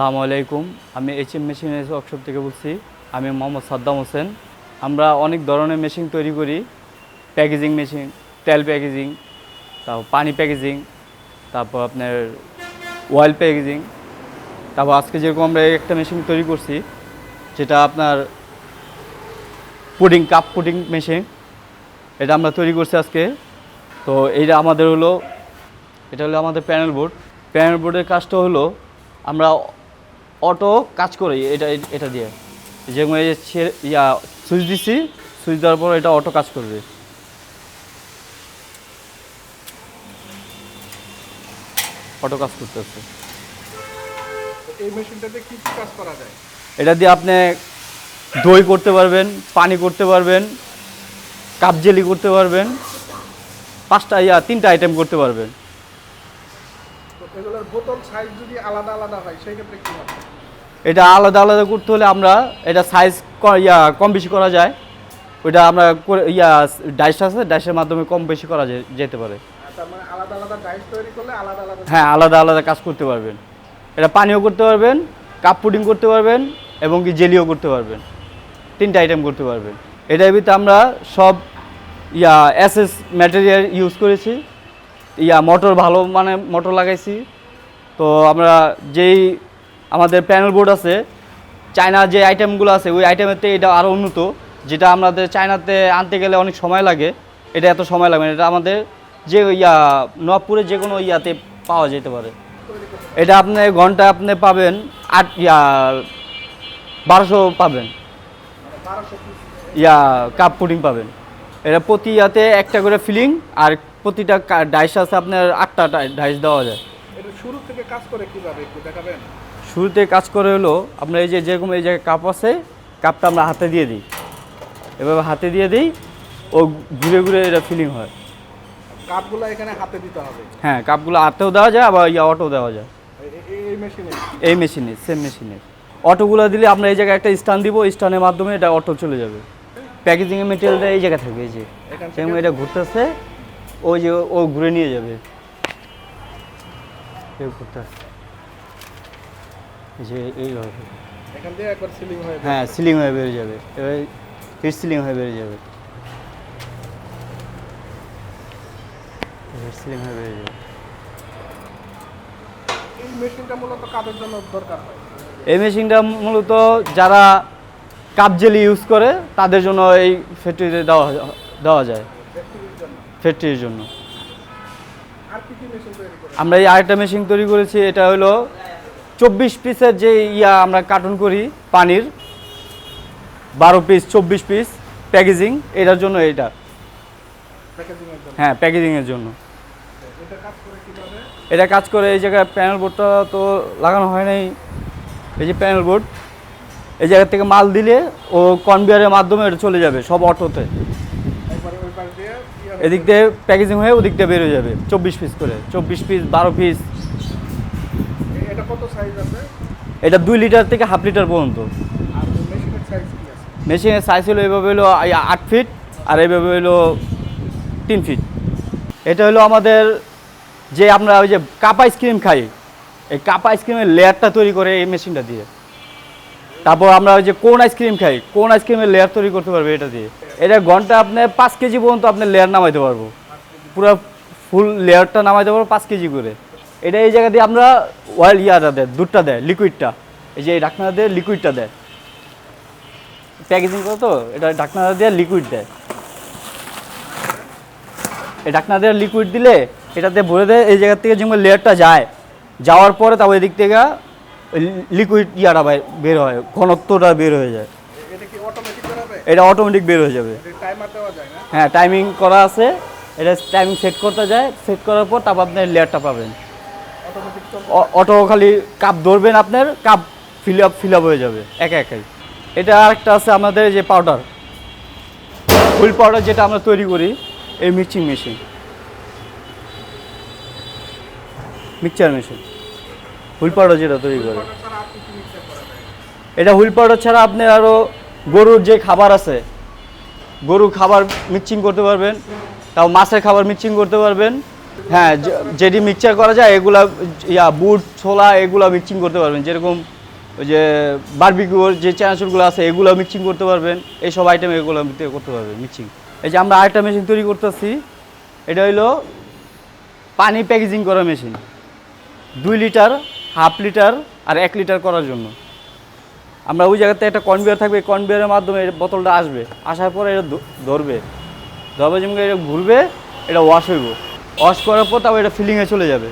আসসালামু আলাইকুম। আমি এইচ এম মেশিন ওয়ার্কশপ থেকে বলছি, আমি মোহাম্মদ সাদ্দাম হোসেন। আমরা অনেক ধরনের মেশিন তৈরি করি প্যাকেজিং মেশিন তেল প্যাকেজিং তারপর পানি প্যাকেজিং তারপর আপনার অয়েল প্যাকেজিং তারপর আজকে যেরকম আমরা একটা মেশিন তৈরি করছি, যেটা আপনার পুডিং কাপ পুডিং মেশিন এটা আমরা তৈরি করছি আজকে। তো এইটা আমাদের হলো, এটা হলো আমাদের প্যানেল বোর্ড প্যানেল বোর্ডের কাজটা হলো, আমরা অটো কাজ করি এটা এটা দিয়ে। যেমন এই ইয়া সুইচ দিছি সুইচ দেওয়ার পর এটা অটো কাজ করবে। অটো কাজ করতেছে। এই মেশিনটাতে কি কি কাজ করা যায়? এটা দিয়ে আপনি দই করতে পারবেন পানি করতে পারবেন কাপ জেলি করতে পারবেন পাঁচটা ইয়া তিনটা আইটেম করতে পারবেন। তো এগুলোর বোতল সাইজ যদি আলাদা আলাদা হয় সেই ক্ষেত্রে কি হবে? এটা আলাদা আলাদা করতে হলে আমরা এটা সাইজ ইয়া কম বেশি করা যায়। ওইটা আমরা ইয়া ডাইস আছে ডাইসের মাধ্যমে কম বেশি করা যেতে পারে। হ্যাঁ আলাদা আলাদা কাজ করতে পারবেন। এটা পানিও করতে পারবেন কাপ পুডিং করতে পারবেন এবং কি জেলিও করতে পারবেন। তিনটা আইটেম করতে পারবেন। এটার ভিতরে আমরা সব, ইয়া এসএস ম্যাটেরিয়াল ইউজ করেছি। ইয়া মোটর ভালো মানে মোটর লাগাইছি। তো আমরা যেই আমাদের প্যানেল বোর্ড আছে। চায়না যে আইটেমগুলো আছে, ওই আইটেমের থেকে এটা আরও উন্নত, যেটা আমাদের চায়নাতে আনতে গেলে অনেক সময় লাগে। এটা এত সময় লাগবে না, এটা আমাদের যে ইয়া, নবপুরে যে কোনো ইয়াতে পাওয়া যেতে পারে। এটা আপনি ঘণ্টা আপনি পাবেন আট, ইয়া, বারোশো পাবেন। ইয়া কাপ পুডিং পাবেন। এটা প্রতি ইয়াতে একটা করে ফিলিং আর প্রতিটা ডাইস আছে আপনার আটটা ডাইস দেওয়া যায়। শুরু থেকে কাজ করে কীভাবে একটু দেখাবেন? শুরুতে কাজ করে হলো আমরা এই যে যেরকম এই জায়গায় কাপ আছে কাপটা আমরা হাতে দিয়ে দিই। এভাবে হাতে দিয়ে দিই ও ঘুরে ঘুরে এটা ফিলিং হয়। কাপগুলো এখানে হাতে দিতে হবে? হ্যাঁ কাপগুলো হাতেও দেওয়া যায় আবার ইয়া অটো দেওয়া যায়। এই- মেশিনে? এই মেশিনে সেম মেশিনে। অটোগুলো দিলে আমরা এই জায়গায় একটা স্টান দিব স্টানের মাধ্যমে এটা অটো চলে যাবে। প্যাকেজিংয়ের মেটেরিয়ালটা এই জায়গায় থাকবে এই যে। থেকে? এটা ঘুরতেছে ওই যে ও ঘুরে নিয়ে যাবে। ঘুরতেছে। যে এইভাবে এখান দিয়ে একবার সিলিং হয়ে হ্যাঁ সিলিং হয়ে বেরিয়ে যাবে। এবার হিট সিলিং হয়ে বেরিয়ে যাবে। সিলিং হয়ে বেরিয়ে যাবে। এই মেশিনটা মূলত কাদের জন্য দরকার হয়? এই মেশিনটা মূলত যারা কাপ জেলি ইউজ করে তাদের জন্য এই ফ্যাক্টরিতে দেওয়া দেওয়া যায়। ফ্যাক্টরির জন্য। আমরা এই আরেকটা মেশিন তৈরি করেছি এটা হলো চব্বিশ পিসের যে ইয়া আমরা কার্টুন করি পানির বারো পিস চব্বিশ পিস প্যাকেজিং এটার জন্য এটা প্যাকেজিং এর জন্য? হ্যাঁ প্যাকেজিংয়ের জন্য। এটা কাজ করে এটা এই জায়গায় প্যানেল বোর্ডটা তো লাগানো হয় নাই। এই যে প্যানেল বোর্ড এই জায়গা থেকে মাল দিলে ও কনভেয়ারের মাধ্যমে এটা চলে যাবে সব অটোতে। হয়ে এদিক দিয়ে প্যাকেজিং হয়ে ওদিক দিয়ে বেরোয় যাবে চব্বিশ পিস করে। চব্বিশ পিস বারো পিস। এটা দুই লিটার থেকে হাফ লিটার পর্যন্ত। মেশিনের সাইজ হলো এইভাবে হলো আট ফিট আর এইভাবে হলো তিন ফিট এটা হলো আমাদের যে আমরা ওই যে কাপ আইসক্রিম খাই এই কাপ আইসক্রিমের লেয়ারটা তৈরি করে এই মেশিনটা দিয়ে। তারপর আমরা ওই যে কোন আইসক্রিম খাই কোন আইসক্রিমের লেয়ার তৈরি করতে পারবে এটা দিয়ে। এটা ঘণ্টা আপনার পাঁচ কেজি পর্যন্ত আপনি লেয়ার নামাইতে পারব। পুরো ফুল লেয়ারটা নামাইতে পারব পাঁচ কেজি করে। এটা এই জায়গা দিয়ে আমরা অয়েল ইয়াটা দেয় দুধটা দেয় লিকুইডটা এই যে এই ঢাকনা দিয়ে লিকুইডটা দেয়। প্যাকেজিং করে তো এটা ঢাকনা দিয়ে লিকুইড দেয়। এই ঢাকনা দিয়ে লিকুইড দিলে এটাতে ভরে দেয় এই জায়গা থেকে যেমন লেয়ারটা যায় যাওয়ার পরে তারপর এদিক থেকে লিকুইড ইয়াটা বের হয় ঘনত্বটা বের হয়ে যায়। এটা অটোমেটিক বের হয়ে যাবে। হ্যাঁ টাইমিং করা আছে। এটা টাইমিং সেট করতে যায় সেট করার পর তারপর আপনি লেয়ারটা পাবেন। অটো খালি কাপ ধরবেন আপনার cup fill up fill up হয়ে যাবে একা একাই। এটা আরেকটা আছে আমাদের যে পাউডার হুইল পাউডার যেটা আমরা তৈরি করি এই mixing machine mixture machine Wheel powder যেটা তৈরি করে। আর এটা হুইল পাউডার ছাড়া আপনি আরও গরুর যে খাবার আছে গরুর খাবার মিক্সিং করতে পারবেন তাও মাছের খাবার মিক্সিং করতে পারবেন। হ্যাঁ যেটি মিক্সচার করা যায়, এগুলা, ইয়া, বুট, ছোলা, এগুলো মিক্সিং করতে পারবেন। যেরকম ওই যে বারবিকিউর যে চানাচুরগুলো আছে, এগুলো মিক্সিং করতে পারবেন। এইসব আইটেম এগুলো করতে পারবেন মিক্সিং এই যে আমরা আরেকটা মেশিন তৈরি করতেছি, এটা হইল পানি প্যাকেজিং করা মেশিন দুই লিটার, হাফ লিটার আর এক লিটার করার জন্য। আমরা ওই জায়গাতে একটা কনভিয়ার থাকবে কনভিয়ারের মাধ্যমে বোতলটা আসবে। আসার পরে এটা ধরবে। ধরবে যেমন এটা ঘুরবে, এটা ওয়াশ হইব। ওয়াশ করার পর তারপর এটা ফিলিংয়ে চলে যাবে।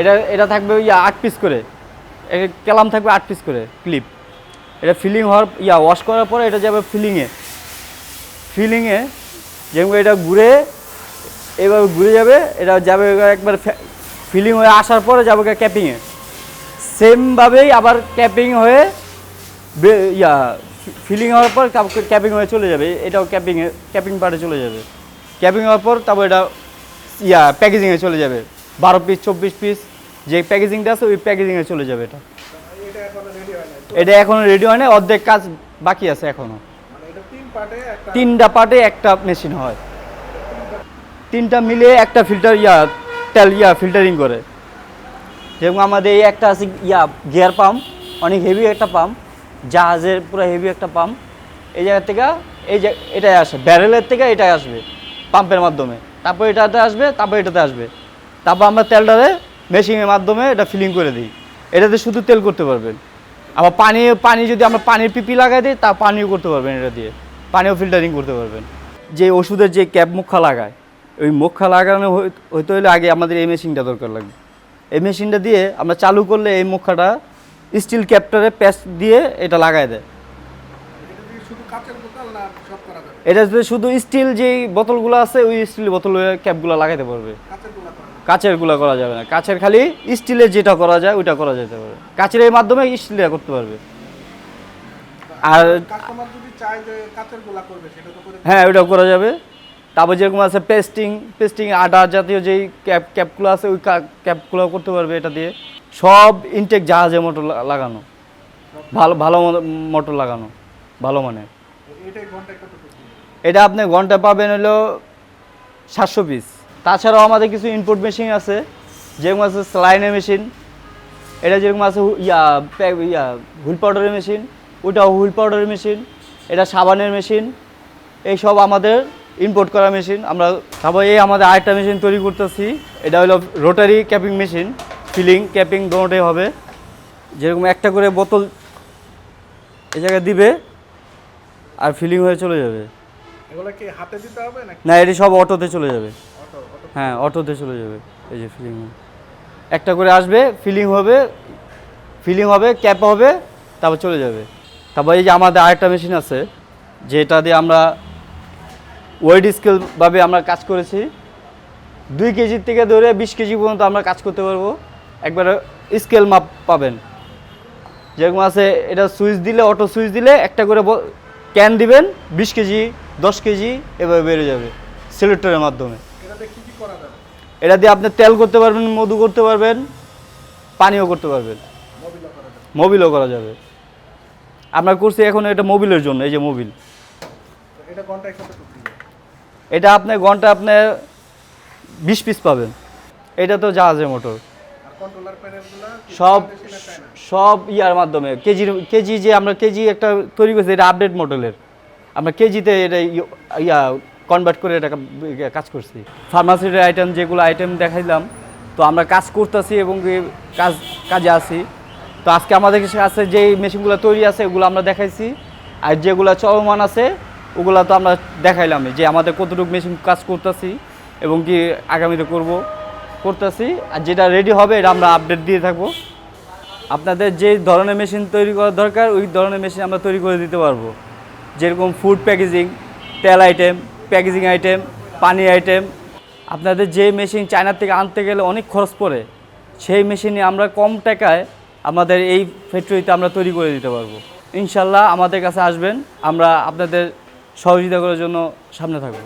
এটা এটা থাকবে ইয়া আট পিস করে। কেলাম থাকবে আট পিস করে ক্লিপ এটা ফিলিং হওয়ার, ইয়া ওয়াশ করার পরে এটা যাবে ফিলিংয়ে ফিলিংয়ে যেমন এটা ঘুরে, এভাবে ঘুরে যাবে, এটা যাবে একবার ফিলিং হয়ে আসার পরে যাবে ক্যাপিংয়ে সেমভাবেই আবার ক্যাপিং হয়ে ইয়া ফিলিং হওয়ার পর ক্যাপিং হয়ে চলে যাবে। এটাও ক্যাপিংয়ে ক্যাপিং পার্টে চলে যাবে। ক্যাপিং হওয়ার পর তারপর এটা ইয়া প্যাকেজিংয়ে চলে যাবে। বারো পিস চব্বিশ পিস যে প্যাকেজিংটা আছে, ওই প্যাকেজিংয়ে চলে যাবে এটা। এটা এখনও রেডি হয় না অর্ধেক কাজ বাকি আছে এখনও। এটা তিন পার্টে একটা তিনটা পার্টে একটা মেশিন হয়। তিনটা মিলে একটা ফিল্টার ইয়া, তেল ইয়া ফিল্টারিং করে। যেরকম আমাদের এই একটা আছে ইয়া গিয়ার পাম্প অনেক হেভি একটা পাম্প জাহাজের পুরো হেভি একটা পাম্প এই জায়গা থেকে, এই যে, এটাই আসে ব্যারেলের থেকে এটাই আসবে। পাম্পের মাধ্যমে। তারপর এটাতে আসবে, তারপর এটাতে আসবে। তারপর আমরা তেলটারে মেশিনের মাধ্যমে এটা ফিলিং করে দিই। এটাতে শুধু তেল করতে পারবেন। আবার পানি পানি যদি আমরা পানির পিপি লাগাই দিই, তা পানিও করতে পারবেন এটা দিয়ে। পানিও ফিল্টারিং করতে পারবেন। যে ওষুধের যে ক্যাপ মুখা লাগায়, ওই মুখা লাগানো হই- হইতে হলে আগে আমাদের এই মেশিনটা দরকার লাগবে। এই মেশিনটা দিয়ে আমরা চালু করলে এই মুখাটা স্টিল ক্যাপটারে প্যাচ দিয়ে এটা লাগাই দেয় এটা দিয়ে শুধু কাঁচের বোতল না সব করা যাবে এটা যদি শুধু স্টিল যেই বোতলগুলো আছে ওই স্টিল বোতল ক্যাপগুলো লাগাইতে পারবে। কাঁচেরগুলা করা যাবে না। কাচের খালি স্টিলের যেটা করা যায় ওইটা করা যেতে পারে কাচের এই মাধ্যমে স্টিলটা করতে পারবে। আর কাস্টমার যদি চায় যে কাঁচেরগুলা করবে সেটা তো করে হ্যাঁ ওইটা করা যাবে। তারপর যেরকম আছে পেস্টিং পেস্টিং আটা জাতীয় যেই ক্যাপ ক্যাপগুলো আছে ওই ক্যাপগুলো করতে পারবে এটা দিয়ে। সব ইনটেক জাহাজে মোটর লাগানো। ভালো ভালো মোটর লাগানো। ভালো মানে এটাই ঘন্টায় কত করে এটা আপনি ঘণ্টা পাবেন হলো সাতশো পিস তাছাড়াও আমাদের কিছু ইনপুট মেশিন আছে, যেরকম আছে স্লাইনের মেশিন এটা যেরকম আছে ইয়া ইয়া হুইল পাউডারের মেশিন ওটা হুইল পাউডারের মেশিন এটা সাবানের মেশিন এইসব আমাদের ইম্পোর্ট করা মেশিন আমরা তারপর এই আমাদের আরেকটা মেশিন তৈরি করতেছি, এটা হলো rotary capping machine filling capping দুটোই হবে। যেরকম একটা করে বোতল এ জায়গায় দিবে, আর ফিলিং হয়ে চলে যাবে। এগুলো কি হাতে দিতে হবে নাকি? না এটি সব অটোতে চলে যাবে। হ্যাঁ অটোতে চলে যাবে। এই যে ফিলিং একটা করে আসবে ফিলিং হবে ফিলিং হবে ক্যাপ হবে তারপর চলে যাবে। তারপর এই যে আমাদের আরেকটা মেশিন আছে যেটা দিয়ে আমরা ওয়েড স্কেলভাবে আমরা কাজ করেছি। দুই কেজির থেকে ধরে বিশ কেজি পর্যন্ত আমরা কাজ করতে পারব। একবার স্কেল মাপ পাবেন। যেরকম আছে এটা সুইচ দিলে অটো সুইচ দিলে একটা করে ক্যান দিবেন বিশ কেজি দশ কেজি এভাবে বেড়ে যাবে সিলেক্টরের মাধ্যমে। এটা দিয়ে আপনি তেল করতে পারবেন মধু করতে পারবেন পানিও করতে পারবেন। মোবিলও করা যাবে। আমরা করছি এখন এটা মোবিলের জন্য এই যে মোবিল। এটা আপনি ঘণ্টা আপনি বিশ পিস পাবেন। এটা তো জাহাজের মোটর। সব সব ইয়ার মাধ্যমে। কেজির, কেজি যে আমরা কেজি একটা তৈরি করছি, এটা আপডেট মডেলের আমরা কেজিতে এটা ই- ইয়া কনভার্ট করে এটা কাজ করছি। ফার্মাসির আইটেম যেগুলো আইটেম দেখাইলাম, তো আমরা কাজ করতেছি এবং কাজ, কাজে আছি। তো আজকে আমাদের কাছে যেই মেশিনগুলো তৈরি আছে, ওগুলো আমরা দেখাইছি। আর যেগুলো চলমান আছে, ওগুলো তো আমরা দেখাইলাম যে আমাদের কতটুকু মেশিন কাজ করতেছি এবং কি আগামীতে করব, করতেছি। আর যেটা রেডি হবে, এটা আমরা আপডেট দিয়ে থাকব। আপনাদের যে ধরনের মেশিন তৈরি করা দরকার, ওই ধরনের মেশিন আমরা তৈরি করে দিতে পারব। যেরকম ফুড প্যাকেজিং তেল আইটেম প্যাকেজিং আইটেম পানি আইটেম আপনাদের যে মেশিন চায়নার থেকে আনতে গেলে অনেক খরচ পড়ে, সেই মেশিনে আমরা কম টাকায় আমাদের এই ফ্যাক্টরিতে আমরা তৈরি করে দিতে পারব। ইনশাল্লাহ আমাদের কাছে আসবেন, আমরা আপনাদের সহযোগিতা করার জন্য সামনে থাকব।